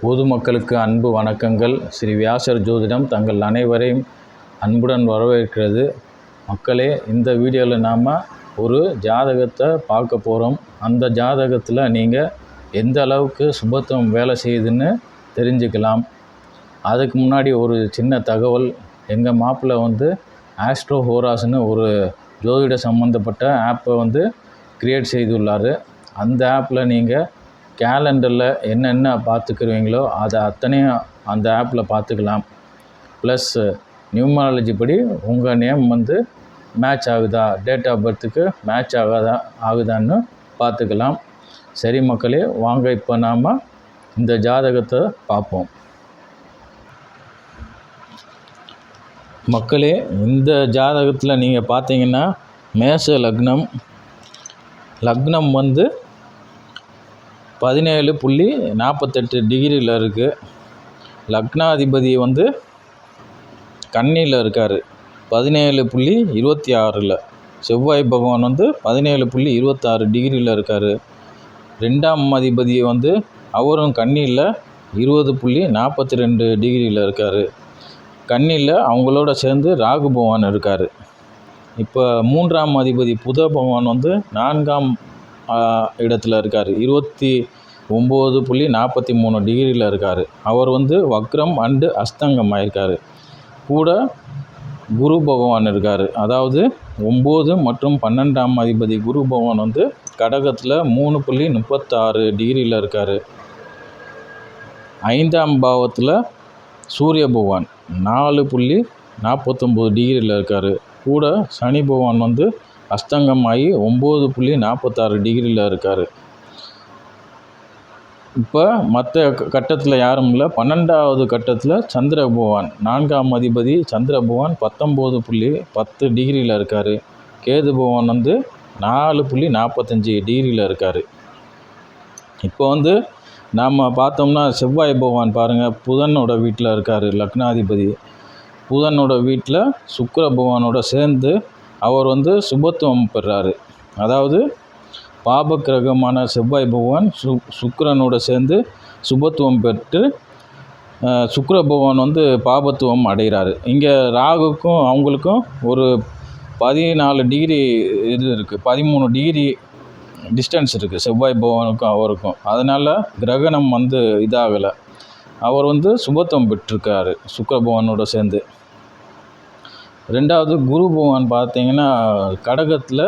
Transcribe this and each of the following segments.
பொதுமக்களுக்கு அன்பு வணக்கங்கள். ஸ்ரீ வியாசர் ஜோதிடம் தங்கள் அனைவரையும் அன்புடன் வரவேற்கிறது. மக்களே இந்த வீடியோவில் நாம் ஒரு ஜாதகத்தை பார்க்க போகிறோம் அந்த ஜாதகத்தில் நீங்கள் எந்த அளவுக்கு சுபத்துவம் வேலை செய்யுதுன்னு தெரிஞ்சுக்கலாம். அதுக்கு முன்னாடி ஒரு சின்ன தகவல். எங்கள் மாப்பிள்ளை வந்து ஆஸ்ட்ரோ ஹோராஸ்னு ஒரு ஜோதிட சம்மந்தப்பட்ட ஆப்பை வந்து கிரியேட் செய்துள்ளார். அந்த ஆப்பில் நீங்கள் கேலண்டரில் என்னென்ன பார்த்துக்குருவீங்களோ அதை அத்தனையும் அந்த ஆப்பில் பார்த்துக்கலாம். ப்ளஸ் நியூமாலஜி படி உங்கள் நேம் வந்து மேட்ச் ஆகுதா? டேட் ஆஃப் பர்த்துக்கு மேட்ச் ஆகாதா? ஆகுதான்னு பார்த்துக்கலாம். சரி மக்களே வாங்க இப்போ நாம் இந்த ஜாதகத்தை பார்ப்போம். மக்களே இந்த ஜாதகத்தில் நீங்கள் பார்த்தீங்கன்னா மேச லக்னம். லக்னம் வந்து பதினேழு புள்ளி நாற்பத்தெட்டு டிகிரியில் இருக்குது லக்னாதிபதி வந்து கன்னியில் இருக்கார். பதினேழு புள்ளி இருபத்தி ஆறில். செவ்வாய் பகவான் வந்து பதினேழு புள்ளி இருபத்தாறு டிகிரியில் இருக்கார். ரெண்டாம் அதிபதி வந்து அவரும் கன்னியில் இருபது புள்ளி நாற்பத்தி ரெண்டு டிகிரியில் இருக்கார். கன்னியில் அவங்களோட சேர்ந்து ராகு பகவான் இருக்கார். இப்போ மூன்றாம் அதிபதி புத பகவான் வந்து நான்காம் இடத்துல இருக்கார். இருபத்தி ஒம்பது புள்ளி நாற்பத்தி மூணு டிகிரியில் இருக்கார். அவர் வந்து வக்ரம் அண்டு அஸ்தங்கம் ஆயிருக்கார். கூட குரு பகவான் இருக்கார். அதாவது ஒம்பது மற்றும் பன்னெண்டாம் அதிபதி குரு பகவான் வந்து கடகத்தில் மூணு புள்ளி முப்பத்தாறு டிகிரியில் இருக்கார். ஐந்தாம் பாவத்தில் சூரிய பகவான் நாலு புள்ளி நாற்பத்தொம்போது டிகிரியில் இருக்கார். கூட சனி பகவான் வந்து அஸ்தங்கமாகி ஒம்பது புள்ளி நாற்பத்தாறு டிகிரியில் இருக்கார். இப்போ மற்ற கட்டத்தில் யாரும் இல்லை. பன்னெண்டாவது கட்டத்தில் சந்திர பகவான் நான்காம் அதிபதி சந்திர பகவான் பத்தொம்போது புள்ளி பத்து டிகிரியில் இருக்கார். கேது பகவான் வந்து நாலு புள்ளி நாற்பத்தஞ்சி டிகிரியில் இருக்கார். இப்போ வந்து நாம் பார்த்தோம்னா செவ்வாய் பகவான் பாருங்கள் புதனோட வீட்டில் இருக்கார் லக்னாதிபதி. புதனோட வீட்டில் சுக்கர பகவானோட சேர்ந்து அவர் வந்து சுபத்துவம் பெறாரு. அதாவது பாப கிரகமான செவ்வாய் பகவான் சு சுக்கரனோட சேர்ந்து சுபத்துவம் பெற்று சுக்கர பகவான் வந்து பாபத்துவம் அடைகிறாரு. இங்கே ராகுக்கும் அவங்களுக்கும் ஒரு பதினாலு டிகிரி இது இருக்குது பதிமூணு டிகிரி டிஸ்டன்ஸ் இருக்குது செவ்வாய் பகவானுக்கும் அவருக்கும். அதனால் கிரகணம் வந்து இதாகலை. அவர் வந்து சுபத்துவம் பெற்றிருக்காரு சுக்கர பகவானோட சேர்ந்து. ரெண்டாவது குரு பகவான் பார்த்தீங்கன்னா கடகத்தில்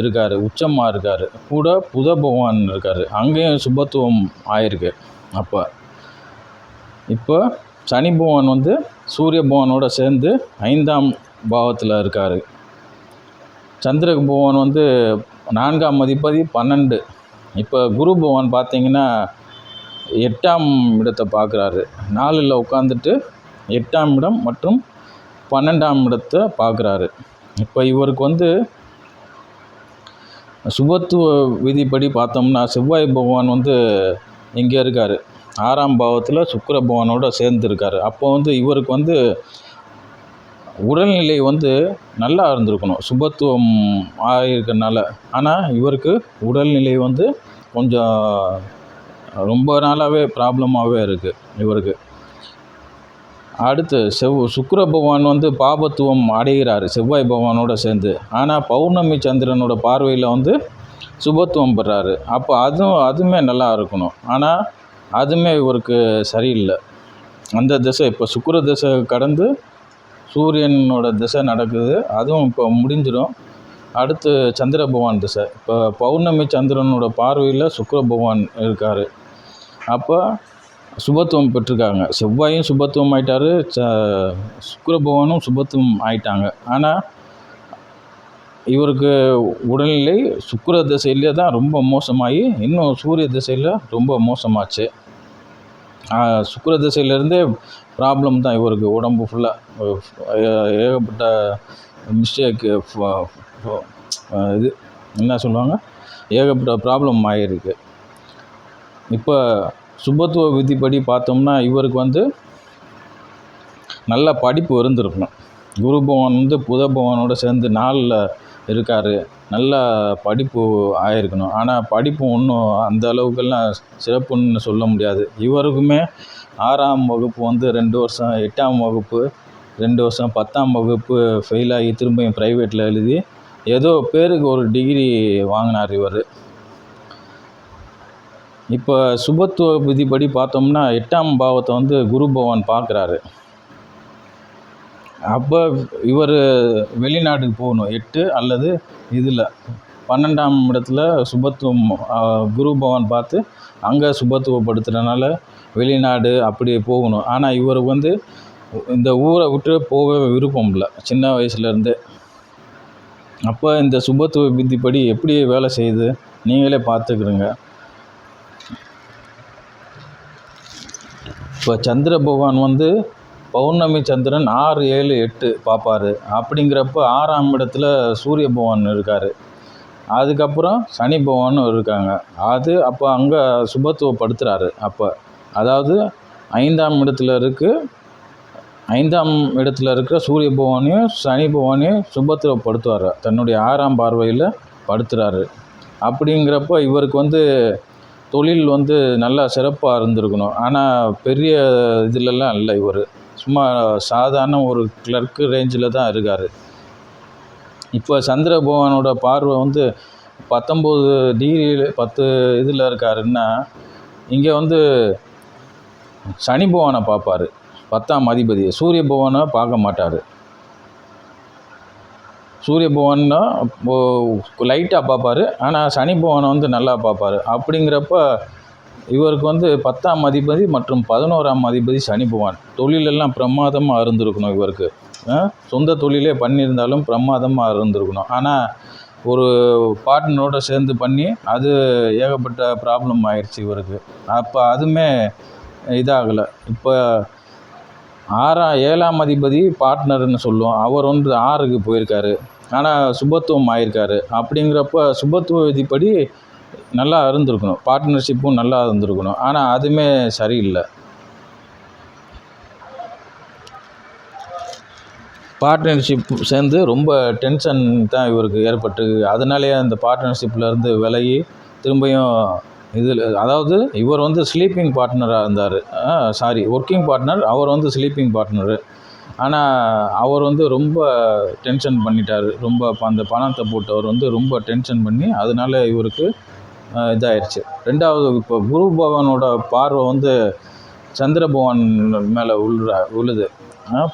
இருக்கார் உச்சமாக இருக்கார். கூட புத பகவான் இருக்கார். அங்கேயும் சுபத்துவம் ஆயிருக்கு அப்போ. இப்போ சனி பகவான் வந்து சூரிய பகவானோட சேர்ந்து ஐந்தாம் பாவத்தில் இருக்கார். சந்திர பகவான் வந்து நான்காம் அதிபதி பன்னெண்டு. இப்போ குரு பகவான் பார்த்தீங்கன்னா எட்டாம் இடத்தை பார்க்குறாரு. நாலில் உட்காந்துட்டு எட்டாம் இடம் மற்றும் பன்னெண்டாம் இடத்தை பார்க்குறாரு. இப்போ இவருக்கு வந்து சுபத்துவ விதிப்படி பார்த்தோம்னா செவ்வாய் பகவான் வந்து இங்கே இருக்கார். ஆறாம் பாவத்தில் சுக்கர பகவானோட சேர்ந்து இருக்கார். அப்போ வந்து இவருக்கு வந்து உடல்நிலை வந்து நல்லா இருந்திருக்கணும். சுபத்துவம் ஆகிருக்கனால ஆனால் இவருக்கு உடல்நிலை வந்து கொஞ்சம் ரொம்ப நாளாகவே ப்ராப்ளமாகவே இருக்குது இவருக்கு. அடுத்து செவ் சுக்கர பகவான் வந்து பாபத்துவம் அடைகிறார் செவ்வாய் பகவானோட சேர்ந்து. ஆனால் பௌர்ணமி சந்திரனோட பார்வையில் வந்து சுபத்துவம் பெறாரு. அப்போ அதுவும் அதுவுமே நல்லா இருக்கணும். ஆனால் அதுவுமே இவருக்கு சரியில்லை. அந்த திசை இப்போ சுக்கர திசை கடந்து சூரியனோட திசை நடக்குது. அதுவும் இப்போ முடிஞ்சிடும். அடுத்து சந்திர பகவான் திசை. இப்போ பௌர்ணமி சந்திரனோட பார்வையில் சுக்கர பகவான் இருக்கார். அப்போ சுபத்துவம் பெற்றிருக்காங்க. செவ்வாயும் சுபத்துவம் ஆயிட்டார். ச சுக்கர பகவானும் சுபத்துவம் ஆயிட்டாங்க. ஆனால் இவருக்கு உடல்நிலை சுக்கர திசையிலே தான் ரொம்ப மோசமாகி இன்னும் சூரிய திசையில் ரொம்ப மோசமாச்சு. சுக்கர திசையிலேருந்தே ப்ராப்ளம் தான் இவருக்கு உடம்பு ஃபுல்லாக ஏகப்பட்ட மிஸ்டேக்கு இது என்ன சொல்லுவாங்க? ஏகப்பட்ட ப்ராப்ளம் ஆகிருக்கு இப்போ சுபத்துவ விதிப்படி பார்த்தோம்னா இவருக்கு வந்து நல்ல படிப்பு இருந்திருக்கணும். குரு பகவான் வந்து புத பகவானோட சேர்ந்து நாளில் இருக்கார். நல்லா படிப்பு ஆயிருக்கணும். ஆனால் படிப்பு ஒன்றும் அந்த அளவுக்கெல்லாம் சிறப்புன்னு சொல்ல முடியாது. இவருக்குமே ஆறாம் வகுப்பு வந்து ரெண்டு வருஷம் எட்டாம் வகுப்பு ரெண்டு வருஷம் பத்தாம் வகுப்பு ஃபெயில் ஆகி திரும்பியும் ப்ரைவேட்டில் எழுதி ஏதோ பேருக்கு ஒரு டிகிரி வாங்கினார் இவர். இப்போ சுபத்துவ விதிப்படி பார்த்தோம்னா எட்டாம் பாவத்தை வந்து குரு பகவான் பார்க்குறாரு. அப்போ இவர் வெளிநாட்டுக்கு போகணும் எட்டு அல்லது இதில். பன்னெண்டாம் இடத்துல சுபத்துவம் குரு பகவான் பார்த்து அங்கே சுபத்துவப்படுத்துகிறனால வெளிநாடு அப்படி போகணும். ஆனால் இவருக்கு வந்து இந்த ஊரை விட்டு போக விருப்பம் இல்லை சின்ன வயசுலேருந்தே. அப்போ இந்த சுபத்துவ விதிப்படி எப்படி வேலை செய்யுது நீங்களே பார்த்துக்கிடுங்க இப்போ சந்திர பகவான் வந்து பௌர்ணமி சந்திரன் ஆறு ஏழு எட்டு பார்ப்பாரு. அப்படிங்கிறப்ப ஆறாம் இடத்துல சூரிய பகவான் இருக்கார். அதுக்கப்புறம் சனி பகவானும் இருக்காங்க. அது அப்போ அங்கே சுபத்துவப்படுத்துகிறாரு அப்போ. அதாவது ஐந்தாம் இடத்துல இருக்கு ஐந்தாம் இடத்துல இருக்கிற சூரிய பகவானையும் சனி பகவானையும் சுபத்துவப்படுத்துவார். தன்னுடைய ஆறாம் பார்வையில் படுத்துகிறாரு அப்படிங்கிறப்ப இவருக்கு வந்து தொழில் வந்து நல்லா சிறப்பாக இருந்திருக்கணும். ஆனால் பெரிய இதிலெல்லாம் இல்லை இவர். சும்மா சாதாரண ஒரு கிளர்க்கு ரேஞ்சில் தான் இருக்கார். இப்போ சந்திரபவனோட பார்வை வந்து பத்தொம்போது டிகிரியில் பத்து இதில் இருக்காருன்னா இங்கே வந்து சனி பகவானை பார்ப்பாரு. பத்தாம் அதிபதி சூரிய பகவானை பார்க்க மாட்டார். சூரிய பகவான்னா லைட்டாக பார்ப்பாரு. ஆனால் சனி பகவானை வந்து நல்லா பார்ப்பாரு. அப்படிங்கிறப்ப இவருக்கு வந்து பத்தாம் அதிபதி மற்றும் பதினோராம் அதிபதி சனி பகவான். தொழிலெல்லாம் பிரமாதமாக இருந்திருக்கணும் இவருக்கு. சொந்த தொழிலே பண்ணியிருந்தாலும் பிரமாதமாக இருந்திருக்கணும். ஆனால் ஒரு பார்ட்னரோட சேர்ந்து பண்ணி அது ஏகப்பட்ட ப்ராப்ளம் ஆயிடுச்சு இவருக்கு. அப்போ அதுவுமே இதாகலை. இப்போ ஆறாம் ஏழாம் அதிபதி பார்ட்னர்னு சொல்லுவோம். அவர் வந்து ஆறுக்கு போயிருக்காரு. ஆனால் சுபத்துவம் ஆயிருக்காரு. அப்படிங்கிறப்ப சுபத்துவ விதிப்படி நல்லா இருந்திருக்கணும். பார்ட்னர்ஷிப்பும் நல்லா இருந்திருக்கணும். ஆனால் அதுவுமே சரியில்லை. பார்ட்னர்ஷிப் சேர்ந்து ரொம்ப டென்ஷன் தான் இவருக்கு ஏற்பட்டு அதனாலேயே அந்த பார்ட்னர்ஷிப்லேருந்து விலகி திரும்பியும் இதில் அதாவது இவர் வந்து ஸ்லீப்பிங் பார்ட்னராக இருந்தார். சாரி ஒர்க்கிங் பார்ட்னர் அவர் வந்து ஸ்லீப்பிங் பார்ட்னரு ஆனால் அவர் வந்து ரொம்ப டென்ஷன் பண்ணிட்டார். ரொம்ப அந்த பணத்தை போட்டவர் வந்து ரொம்ப டென்ஷன் பண்ணி அதனால இவருக்கு இதாயிடுச்சு ரெண்டாவது இப்போ குரு பகவானோட பார்வை வந்து சந்திர பகவான் மேலே உள்ள உழுது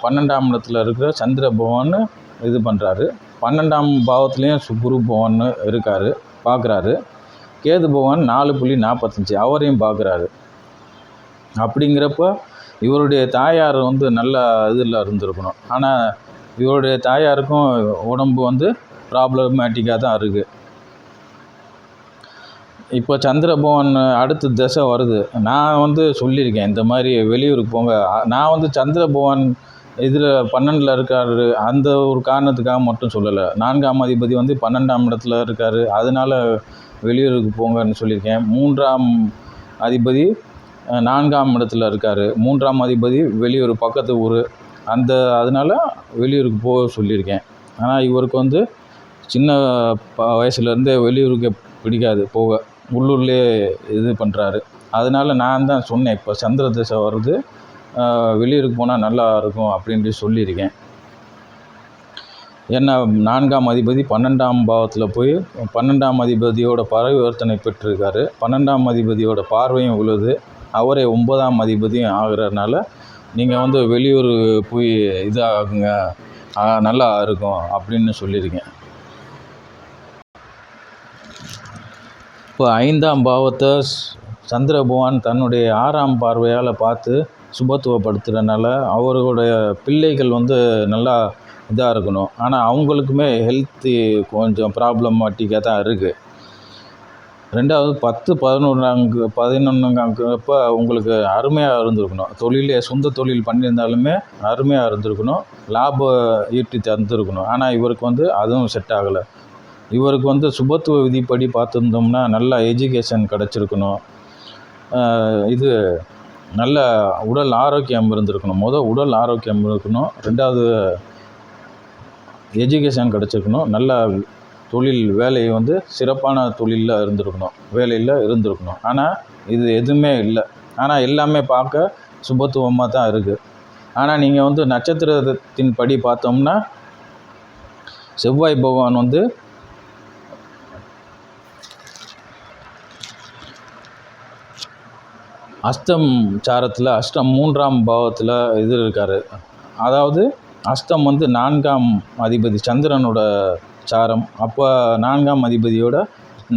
பன்னெண்டாம் இடத்துல இருக்கிற சந்திர பகவான் இது பண்ணுறாரு பன்னெண்டாம் பாவத்துலேயும் சு- குரு பகவான் இருக்கார் பார்க்குறாரு கேது பகவான் நாலு புள்ளி நாற்பத்தஞ்சு அவரையும் பார்க்குறாரு அப்படிங்கிறப்ப இவருடைய தாயார் வந்து நல்ல இதில் இருந்திருக்கணும். ஆனால் இவருடைய தாயாருக்கும் உடம்பு வந்து ப்ராப்ளமேட்டிக்காக தான் இருக்குது இப்போ சந்திரபவன் அடுத்த திசை வருது. நான் வந்து சொல்லியிருக்கேன் இந்த மாதிரி வெளியூருக்கு போங்க. நான் வந்து சந்திரபவன் இதில் பன்னெண்டில் இருக்காரு. அந்த ஒரு காரணத்துக்காக மட்டும் சொல்லலை. நான்காம் அதிபதி வந்து பன்னெண்டாம் இடத்துல இருக்கார். அதனால வெளியூருக்கு போங்கன்னு சொல்லியிருக்கேன். மூன்றாம் அதிபதி நான்காம் இடத்துல இருக்கார். மூன்றாம் அதிபதி வெளியூர் பக்கத்து ஊர். அந்த அதனால வெளியூருக்கு போக சொல்லியிருக்கேன். ஆனால் இவருக்கு வந்து சின்ன ப- வயசுலேருந்தே வெளியூருக்கு பிடிக்காது போக. உள்ளூர்லேயே இது பண்ணுறாரு அதனால நான் தான் சொன்னேன் இப்போ சந்திர திசை வருது. வெளியூருக்கு போனால் நல்லா இருக்கும் அப்படின்ட்டு சொல்லியிருக்கேன். ஏன்னா நான்காம் அதிபதி பன்னெண்டாம் பாவத்தில் போய் பன்னெண்டாம் அதிபதியோட பரிவர்த்தனை பெற்றிருக்காரு. பன்னெண்டாம் அதிபதியோட பார்வையும் உள்ளது அவரே ஒன்பதாம் அதிபதியும் ஆகுறதுனால நீங்கள் வந்து வெளியூர் போய் இதாகுங்க. நல்லா இருக்கும் அப்படின்னு சொல்லியிருக்கேன் இப்போ ஐந்தாம் பாவத்தை சந்திர பகவான் தன்னுடைய ஆறாம் பார்வையால் பார்த்து சுபத்துவப்படுத்துகிறனால அவர்களுடைய பிள்ளைகள் வந்து நல்லா இதாக இருக்கணும். ஆனால் அவங்களுக்குமே ஹெல்த்தி கொஞ்சம் ப்ராப்ளமாட்டிக்காக தான் இருக்குது ரெண்டாவது பத்து பதினொன்றாங்க பதினொன்றுங்கிறப்ப உங்களுக்கு அருமையாக இருந்திருக்கணும். தொழிலே சொந்த தொழில் பண்ணியிருந்தாலுமே அருமையாக இருந்திருக்கணும். லாபம் ஈட்டி தந்திருக்கணும். ஆனால் இவருக்கு வந்து அதுவும் செட் ஆகலை. இவருக்கு வந்து சுபத்துவ விதிப்படி பார்த்துருந்தோம்னா நல்ல எஜுகேஷன் கிடச்சிருக்கணும். இது நல்ல உடல் ஆரோக்கியம் இருந்திருக்கணும். முத உடல் ஆரோக்கியம் இருக்கணும். ரெண்டாவது எஜுகேஷன் கிடச்சிருக்கணும். நல்ல தொழில் வேலை வந்து சிறப்பான தொழிலில் இருந்திருக்கணும். வேலையில் இருந்திருக்கணும். ஆனால் இது எதுவுமே இல்லை. ஆனால் எல்லாமே பார்க்க சுபத்துவமாக தான் இருக்குது ஆனால் நீங்கள் வந்து நட்சத்திரத்தின் படி பார்த்தோம்னா செவ்வாய் பகவான் வந்து அஸ்தம் சாரத்தில் அஷ்டம் மூன்றாம் பாவத்தில் இது இருக்கார். அதாவது அஸ்தம் வந்து நான்காம் அதிபதி சந்திரனோட சாரம் அப்போ நான்காம் அதிபதியோட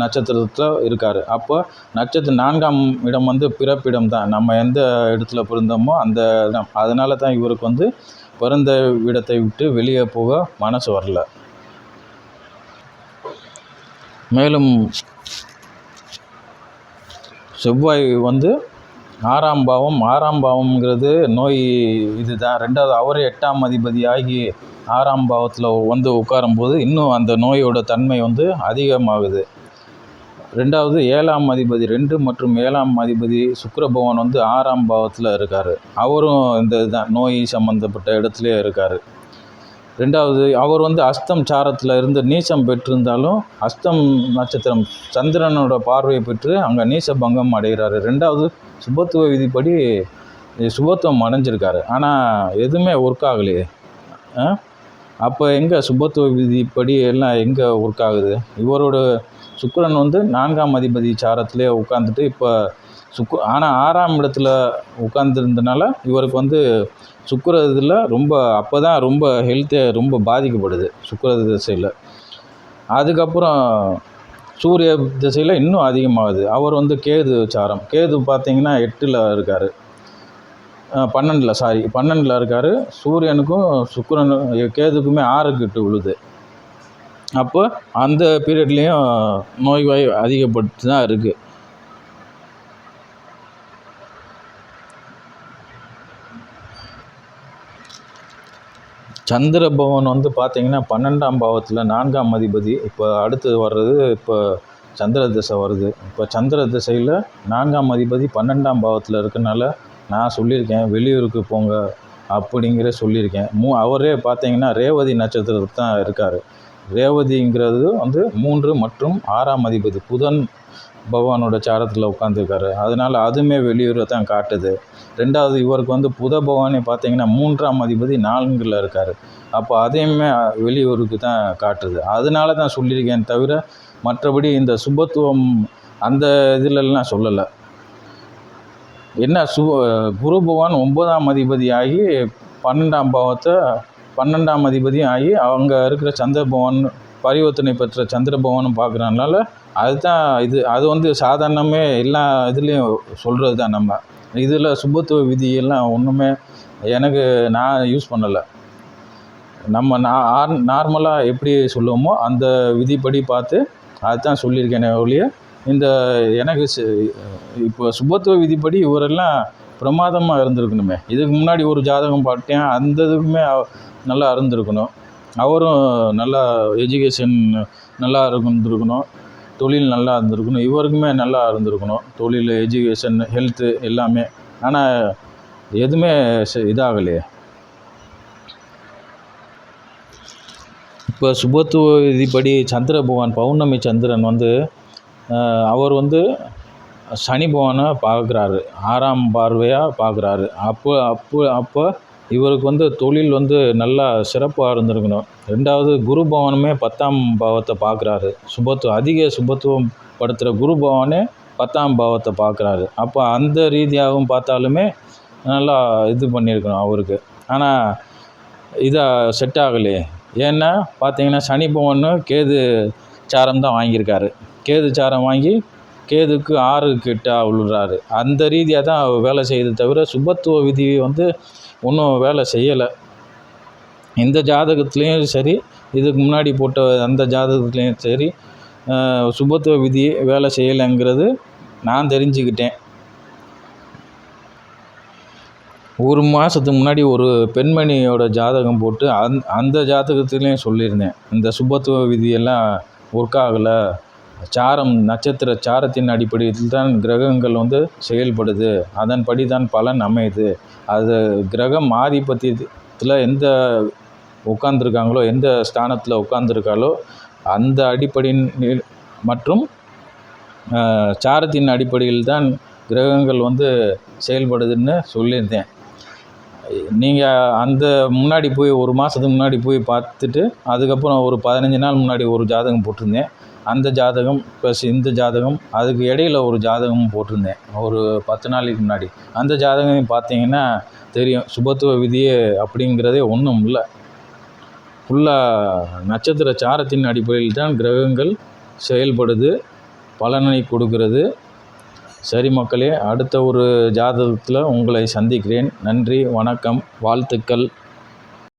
நட்சத்திரத்தில் இருக்கார். அப்போ நட்சத்திரம் நான்காம் இடம் வந்து பிறப்பிடம் தான் நம்ம எந்த இடத்துல பிறந்தோமோ அந்த இடம். அதனால தான் இவருக்கு வந்து பிறந்த இடத்தை விட்டு வெளியே போக மனசு வரல. மேலும் செவ்வாய் வந்து ஆறாம் பாவம். ஆறாம் பாவம்ங்கிறது நோய் இது தான் ரெண்டாவது அவரே எட்டாம் அதிபதியாகி ஆறாம் பாவத்தில் வந்து உட்காரும்போது இன்னும் அந்த நோயோட தன்மை வந்து அதிகமாகுது. ரெண்டாவது ஏழாம் அதிபதி ரெண்டு மற்றும் ஏழாம் அதிபதி சுக்கிர பகவான் வந்து ஆறாம் பாவத்தில் இருக்கார். அவரும் இந்த இதுதான் நோய் சம்மந்தப்பட்ட இடத்துலையே இருக்கார். ரெண்டாவது அவர் வந்து அஸ்தம் சாரத்தில் இருந்து நீச்சம் பெற்றிருந்தாலும் அஸ்தம் நட்சத்திரம் சந்திரனோட பார்வையை பெற்று அங்கே நீச பங்கம் அடைகிறாரு. ரெண்டாவது சுபத்துவ விதிப்படி சுபத்துவம் அடைஞ்சிருக்காரு. ஆனால் எதுவுமே ஒர்க் ஆகலையே. ஆ? அப்போ எங்கே சுபத்துவ விதிப்படி எல்லாம் எங்கே ஒர்க் ஆகுது? இவரோட சுக்கரன் வந்து நான்காம் அதிபதி சாரத்திலே உட்காந்துட்டு இப்போ சுக்கு ஆனால் ஆறாம் இடத்துல உட்காந்துருந்தனால இவருக்கு வந்து சுக்கர இதில் ரொம்ப அப்போ தான் ரொம்ப ஹெல்த்து ரொம்ப பாதிக்கப்படுது சுக்கர திசையில். அதுக்கப்புறம் சூரிய திசையில் இன்னும் அதிகமாகுது. அவர் வந்து கேது சாரம் கேது பார்த்தீங்கன்னா எட்டில் இருக்கார். பன்னெண்டில் சாரி பன்னெண்டில் இருக்கார். சூரியனுக்கும் சுக்கிரனு கேதுக்குமே ஆறுக்கு எட்டு விழுது. அப்போ அந்த பீரியட்லேயும் நோய்வாய் அதிகப்பட்டு தான் இருக்குது சந்திர பவன் வந்து பார்த்தீங்கன்னா பன்னெண்டாம் பாவத்தில் நான்காம் அதிபதி. இப்போ அடுத்து வர்றது இப்போ சந்திர திசை வருது. இப்போ சந்திர திசையில் நான்காம் அதிபதி பன்னெண்டாம் பாவத்தில் இருக்கனால நான் சொல்லியிருக்கேன் வெளியூருக்கு போங்க அப்படிங்கிற சொல்லியிருக்கேன். மூ அவரே பார்த்தீங்கன்னா ரேவதி நட்சத்திரத்தில் தான் இருக்கார். ரேவதிங்கிறது வந்து மூன்று மற்றும் ஆறாம் அதிபதி புதன் பகவானோட சாரத்தில் உட்காந்துருக்காரு அதனால் அதுவுமே வெளியூரை தான் காட்டுது. ரெண்டாவது இவருக்கு வந்து புத பகவானே பார்த்தீங்கன்னா மூன்றாம் அதிபதி நான்கில் இருக்கார். அப்போ அதையுமே வெளியூருக்கு தான் காட்டுது. அதனால தான் சொல்லியிருக்கேன் தவிர மற்றபடி இந்த சுபத்துவம் அந்த இதிலெல்லாம் சொல்லலை. என்ன சு குரு பகவான் ஒன்பதாம் அதிபதி ஆகி பன்னெண்டாம் பாவத்தை பன்னெண்டாம் அதிபதியும் ஆகி அங்கே இருக்கிற சந்திர பகவான் பரிவர்த்தனை பெற்ற சந்திர பகவானும் பார்க்குறதுனால அதுதான் இது அது வந்து சாதாரணமே எல்லா இதுலேயும் சொல்கிறது தான் நம்ம. இதில் சுபத்துவ விதியெல்லாம் ஒன்றுமே எனக்கு நான் யூஸ் பண்ணலை. நம்ம நான் நார்மலாக எப்படி சொல்லுவோமோ அந்த விதிப்படி பார்த்து அதுதான் சொல்லியிருக்கேனே ஒழிய இந்த எனக்கு இப்போ சுபத்துவ விதிப்படி இவரெல்லாம் பிரமாதமாக இருந்திருக்கணுமே. இதுக்கு முன்னாடி ஒரு ஜாதகம் பார்த்தேன் அந்த இதுக்குமே நல்லா இருந்திருக்கணும். அவரும் நல்லா எஜுகேஷன் நல்லா இருந்திருக்கணும். தொழில் நல்லா இருந்திருக்கணும். இவருக்குமே நல்லா இருந்திருக்கணும். தொழில் எஜுகேஷன் ஹெல்த்து எல்லாமே. ஆனால் எதுவுமே இதாகலையே. இப்போ சுபத்துவ விதிப்படி சந்திர பகவான் பௌர்ணமி சந்திரன் வந்து அவர் வந்து சனி பகவானை பார்க்குறாரு. ஆறாம் பார்வையாக பார்க்குறாரு. அப்போ அப்போ அப்போ இவருக்கு வந்து தொழில் வந்து நல்லா சிறப்பாக இருந்திருக்கணும். ரெண்டாவது குரு பவனுமே பத்தாம் பாவத்தை பார்க்குறாரு. சுபத்துவம் அதிக சுபத்துவம் படுத்துகிற குரு பகவானே பத்தாம் பாவத்தை பார்க்குறாரு. அப்போ அந்த ரீதியாகவும் பார்த்தாலுமே நல்லா இது பண்ணியிருக்கணும் அவருக்கு. ஆனால் இதாக செட் ஆகலையே. ஏன்னா பார்த்தீங்கன்னா சனி பகவான் கேது சாரம் தான் வாங்கியிருக்காரு. கேது சாரம் வாங்கி கேதுக்கு ஆறு கிட்ட விழுறாரு அந்த ரீதியாக தான் அவர் வேலை செய்யுது தவிர சுபத்துவ விதி வந்து ஒன்றும் வேலை செய்யலை. இந்த ஜாதகத்துலேயும் சரி இதுக்கு முன்னாடி போட்ட அந்த ஜாதகத்துலேயும் சரி சுபத்துவ விதி வேலை செய்யலைங்கிறது நான் தெரிஞ்சுக்கிட்டேன். ஒரு மாதத்துக்கு முன்னாடி ஒரு பெண்மணியோட ஜாதகம் போட்டு அந் அந்த ஜாதகத்துலேயும் சொல்லியிருந்தேன். இந்த சுபத்துவ விதியெல்லாம் ஒர்க் ஆகலை. சாரம் நட்சத்திர சாரத்தின் அடிப்படையில் தான் கிரகங்கள் வந்து செயல்படுது. அதன்படி தான் பலன் அமையுது. அது கிரகம் ஆதிபத்தியத்தில் எந்த உட்காந்துருக்காங்களோ எந்த ஸ்தானத்தில் உட்காந்துருக்காலோ அந்த அடிப்படையின் மற்றும் சாரத்தின் அடிப்படையில் தான் கிரகங்கள் வந்து செயல்படுதுன்னு சொல்லியிருந்தேன். நீங்கள் அந்த முன்னாடி போய் ஒரு மாதத்துக்கு முன்னாடி போய் பார்த்துட்டு அதுக்கப்புறம் ஒரு பதினஞ்சு நாள் முன்னாடி ஒரு ஜாதகம் போட்டிருந்தேன். அந்த ஜாதகம் ப்ளஸ் இந்த ஜாதகம் அதுக்கு இடையில ஒரு ஜாதகமும் போட்டிருந்தேன். ஒரு பத்து நாளைக்கு முன்னாடி. அந்த ஜாதகம் பார்த்தீங்கன்னா தெரியும். சுபத்துவ விதியே அப்படிங்கிறதே ஒன்றும் இல்லை. ஃபுல்லாக நட்சத்திர சாரத்தின் அடிப்படையில் தான் கிரகங்கள் செயல்படுது பலனை கொடுக்கிறது. சரி மக்களே அடுத்த ஒரு ஜாதகத்தில் உங்களை சந்திக்கிறேன். நன்றி வணக்கம் வாழ்த்துக்கள்.